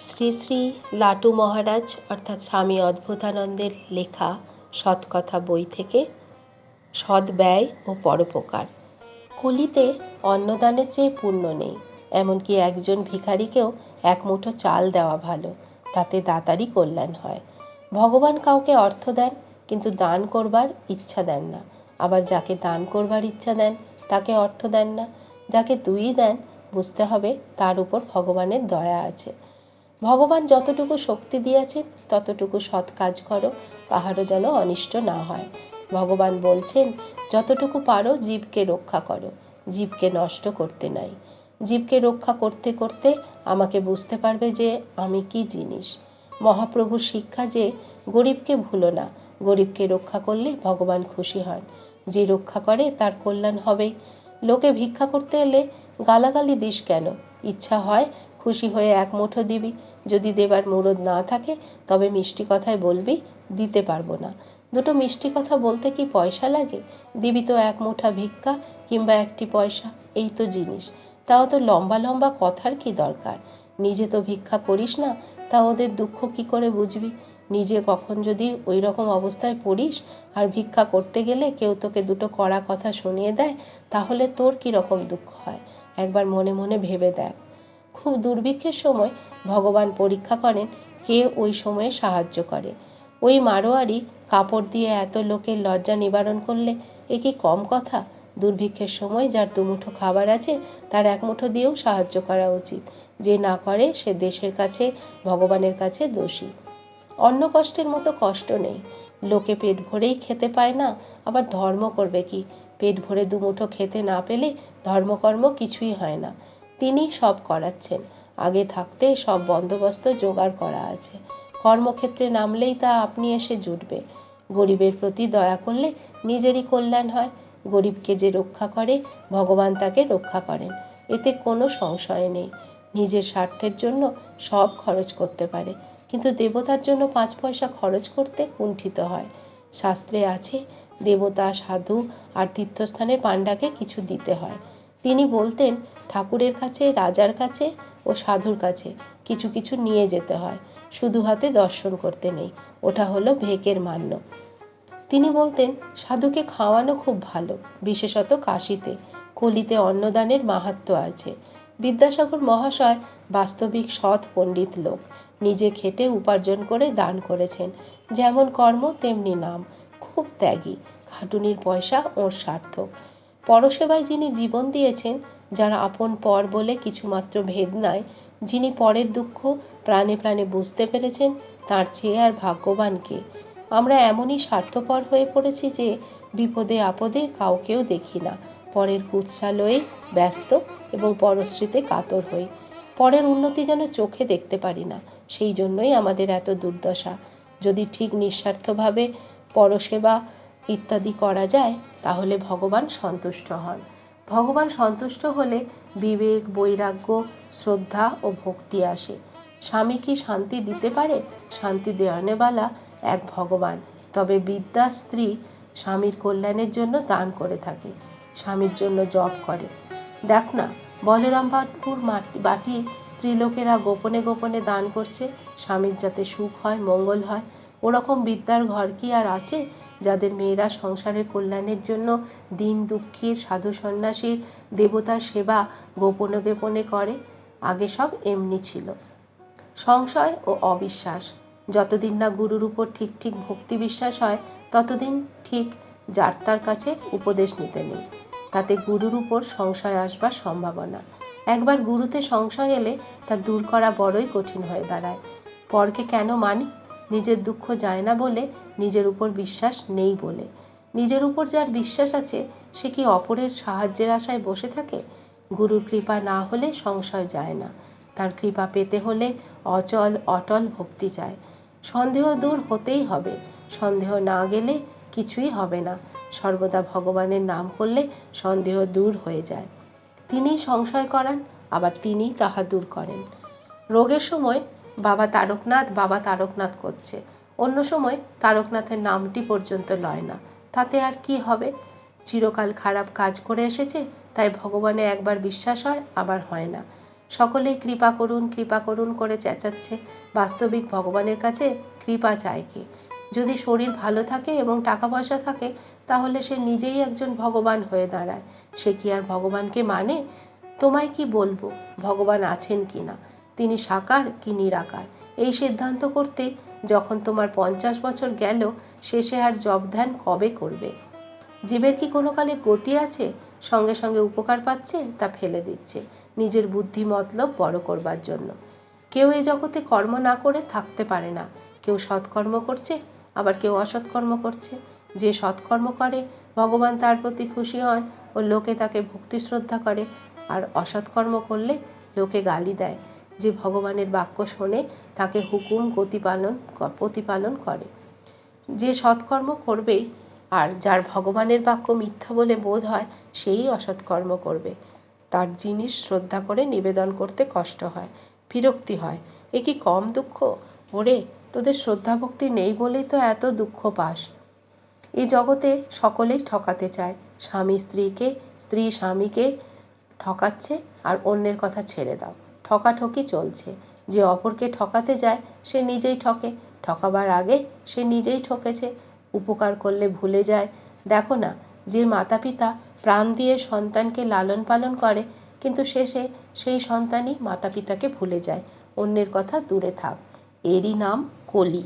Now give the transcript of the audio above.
শ্রী শ্রী লাটু মহারাজ, অর্থাৎ স্বামী অদ্ভুতানন্দের লেখা সৎকথা বই থেকে সৎ ব্যয় ও পরোপকার। কলিতে অন্নদানের চেয়ে পুণ্য নেই, এমনকি একজন ভিখারিকেও এক মুঠো চাল দেওয়া ভালো, তাতে দাতারই কল্যাণ হয়। ভগবান কাউকে অর্থ দেন, কিন্তু দান করবার ইচ্ছা দেন না। আবার যাকে দান করবার ইচ্ছা দেন, তাকে অর্থ দেন না। যাকে দুই দেন, বুঝতে হবে তার উপর ভগবানের দয়া আছে। ভগবান যতটুকু শক্তি দিয়েছেন, ততটুকু সৎ কাজ করো, কাহারও যেন অনিষ্ট না হয়। ভগবান বলছেন, যতটুকু পারো জীবকে রক্ষা করো, জীবকে নষ্ট করতে নাই। জীবকে রক্ষা করতে করতে আমাকে বুঝতে পারবে যে আমি কি জিনিস। মহাপ্রভুর শিক্ষা যে গরিবকে ভুলো না, গরিবকে রক্ষা করলে ভগবান খুশি হন। যে রক্ষা করে তার কল্যাণ হবেই। লোকে ভিক্ষা করতে এলে গালাগালি দিস কেন? ইচ্ছা হয় খুশি হয়ে এক মুঠো দিবি। যদি দেবার মুরদ না থাকে, তবে মিষ্টি কথায় বলবি, দিতে পারব না। দুটো মিষ্টি কথা বলতে কি পয়সা লাগে? দিবি তো এক মুঠা ভিক্ষা কিংবা একটি পয়সা, এই তো জিনিস। তাও তো লম্বা লম্বা কথার কি দরকার? নিজে তো ভিক্ষা করিস না, তা ওদের দুঃখ কি করে বুঝবি? নিজে কখন যদি ওই রকম অবস্থায় পড়িস, আর ভিক্ষা করতে গেলে কেউ তোকে দুটো কড়া কথা শুনিয়ে দেয়, তাহলে তোর কী রকম দুঃখ হয়? একবার মনে মনে ভেবে দেখ। খুব দুর্ভিক্ষের সময় ভগবান পরীক্ষা করেন কে ওই সময়ে সাহায্য করে। ওই মারোয়ারি কাপড় দিয়ে এত লোকের লজ্জা নিবারণ করলে এ কি কম কথা? দুর্ভিক্ষের সময় যার দুমুঠো খাবার আছে, তার এক মুঠো দিয়েও সাহায্য করা উচিত। যে না করে, সে দেশের কাছে, ভগবানের কাছে দোষী। অন্য কষ্টের মতো কষ্ট নেই। লোকে পেট ভরেই খেতে পায় না, আবার ধর্ম করবে কি? পেট ভরে দুমুঠো খেতে না পেলে ধর্মকর্ম কিছুই হয় না। তিনি সব করাচ্ছেন। আগে থাকতে সব বন্দোবস্ত জোগাড় করা আছে। কর্মক্ষেত্রে নামলেই তা আপনি এসে জুটবে। গরিবের প্রতি দয়া করলে নিজেরই কল্যাণ হয়। গরিবকে যে রক্ষা করে, ভগবান তাকে রক্ষা করেন। এতে কোনো সংশয় নেই। নিজের স্বার্থের জন্য সব খরচ করতে পারে। কিন্তু দেবতার জন্য পাঁচ পয়সা খরচ করতে কুণ্ঠিত হয়। শাস্ত্রে আছে, দেবতা, সাধু আর তীর্থস্থানের পাণ্ডাকে কিছু দিতে হয়। তিনি বলতেন, ঠাকুরের কাছে, রাজার কাছে ও সাধুর কাছে কিছু কিছু নিয়ে যেতে হয়। শুধু হাতে দর্শন করতে নেই। ওটা হলো ভেকের মান্য। তিনি বলতেন, সাধুকে খাওয়ানো খুব ভালো, বিশেষত কাশিতে। কলিতে অন্নদানের মাহাত্ম আছে। বিদ্যাসাগর মহাশয় বাস্তবিক সৎ পণ্ডিত লোক। নিজে খেটে উপার্জন করে দান করেছেন। যেমন কর্ম, তেমনি নাম। খুব ত্যাগী। খাটুনির পয়সা ওর সার্থক। পরসেবায় যিনি জীবন দিয়েছেন, যার আপন পর বলে কিছুমাত্র ভেদ নাই, যিনি পরের দুঃখ প্রাণে প্রাণে বুঝতে পেরেছেন, তার চেয়ে আর ভাগ্যবান কে? আমরা এমনই স্বার্থপর হয়ে পড়েছি যে, বিপদে আপদে কাউকেও দেখি না, পরের কুৎসালয়ে ব্যস্ত এবং পরশ্রীতে কাতর হই। পরের উন্নতি যেন চোখে দেখতে পারি না, সেই জন্যই আমাদের এত দুর্দশা। যদি ঠিক নিঃস্বার্থভাবে পরসেবা ইত্যাদি করা যায়, তাহলে ভগবান সন্তুষ্ট হন। ভগবান সন্তুষ্ট হলে বিবেক, বৈরাগ্য, শ্রদ্ধা ও ভক্তি আসে। স্বামী কি শান্তি দিতে পারে? শান্তি দেওয়ানেবালা এক ভগবান। তবে বিদ্যা স্ত্রী স্বামীর কল্যাণের জন্য দান করে থাকে, স্বামীর জন্য জপ করে। দেখ না, বলরাম বাবুর বাটি স্ত্রীলোকেরা গোপনে গোপনে দান করছে, স্বামীর যাতে সুখ হয়, মঙ্গল হয়। ওরকম বিদ্যার ঘর কি আর আছে? যাদের মেয়েরা সংসারের কল্যাণের জন্য দিন দুঃখীর, সাধু সন্ন্যাসীর, দেবতার সেবা গোপনে গোপনে করে, আগে সব এমনি ছিল। সংশয় ও অবিশ্বাস। যতদিন না গুরুর উপর ঠিক ঠিক ভক্তি বিশ্বাস হয়, ততদিন ঠিক যার তার কাছে উপদেশ নিতে নেই। তাতে গুরুর উপর সংশয় আসবার সম্ভাবনা। একবার গুরুতে সংশয় এলে তা দূর করা বড়ই কঠিন হয়ে দাঁড়ায়। পরকে কেন মানি? নিজের দুঃখ যায় না বলে নিজের উপর বিশ্বাস নেই বলে। নিজের উপর যার বিশ্বাস আছে, সে কি অপরের সাহায্যের আশায় বসে থাকে? গুরুর কৃপা না হলে সংশয় যায় না। তার কৃপা পেতে হলে অচল, অটল ভক্তি চায়। সন্দেহ দূর হতেই হবে। সন্দেহ না গেলে কিছুই হবে না। সর্বদা ভগবানের নাম করলে সন্দেহ দূর হয়ে যায়। তিনি সংশয় করান, আবার তিনিই তাহা দূর করেন। রোগের সময় বাবা তারকনাথ বাবা তারকনাথ করছে। অন্য সময় তারকনাথের নামটি পর্যন্ত লয় না। তাতে আর কি হবে? চিরকাল খারাপ কাজ করে এসেছে, তাই ভগবানে একবার বিশ্বাস হয়, আবার হয় না। সকলেই কৃপা করুন কৃপা করুন করে চেঁচাচ্ছে। বাস্তবিক ভগবানের কাছে কৃপা চায় কি? যদি শরীর ভালো থাকে এবং টাকা পয়সা থাকে, তাহলে সে নিজেই একজন ভগবান হয়ে দাঁড়ায়। সে কি আর ভগবানকে মানে? তোমায় কি বলব? ভগবান আছেন কি না? তিনি সাকার কি নিরাকার। এই সিদ্ধান্ত করতে যখন তোমার পঞ্চাশ বছর গেল, শেষে আর জব ধ্যান কবে করবে? জীবের কি কোনো কালে গতি আছে? সঙ্গে সঙ্গে উপকার পাচ্ছে, তা ফেলে দিচ্ছে। নিজের বুদ্ধি মতলব বড় করবার জন্য। কেউ এ জগতে কর্ম না করে থাকতে পারে না। কেউ সৎকর্ম করছে, আবার কেউ অসৎকর্ম করছে। যে সৎকর্ম করে, ভগবান তার প্রতি খুশি হন ও লোকে তাকে ভক্তি শ্রদ্ধা করে। আর অসৎকর্ম করলে লোকে গালি দেয়। যে ভগবানের বাক্য শোনে, তাকে হুকুম গতিপালন প্রতিপালন করে। যে সৎকর্ম করবেই আর যার ভগবানের বাক্য মিথ্যা বলে বোধ হয়, সেই অসৎকর্ম করবে। তার জিনিস শ্রদ্ধা করে নিবেদন করতে কষ্ট হয়, বিরক্তি হয়। এ কি কম দুঃখ? ওরে, তোদের শ্রদ্ধা ভক্তি নেই বলেই তো এত দুঃখ পাস। এই জগতে সকলেই ঠকাতে চায়। স্বামী স্ত্রীকে, স্ত্রী স্বামীকে ঠকাচ্ছে আর অন্যের কথা ছেড়ে দাও। ঠকাঠকি চলছে। যে অপরকে ঠকাতে যায়, সে নিজেই ঠকে। ঠকাবার আগে সে নিজেই ঠকেছে। উপকার করলে ভুলে যায়। দেখো না, যে মাতা পিতা প্রাণ দিয়ে সন্তানকে লালন পালন করে, কিন্তু শেষে সেই সন্তানই মাতা পিতাকে ভুলে যায়। অন্যের কথা দূরে থাক। এরই নাম কলি।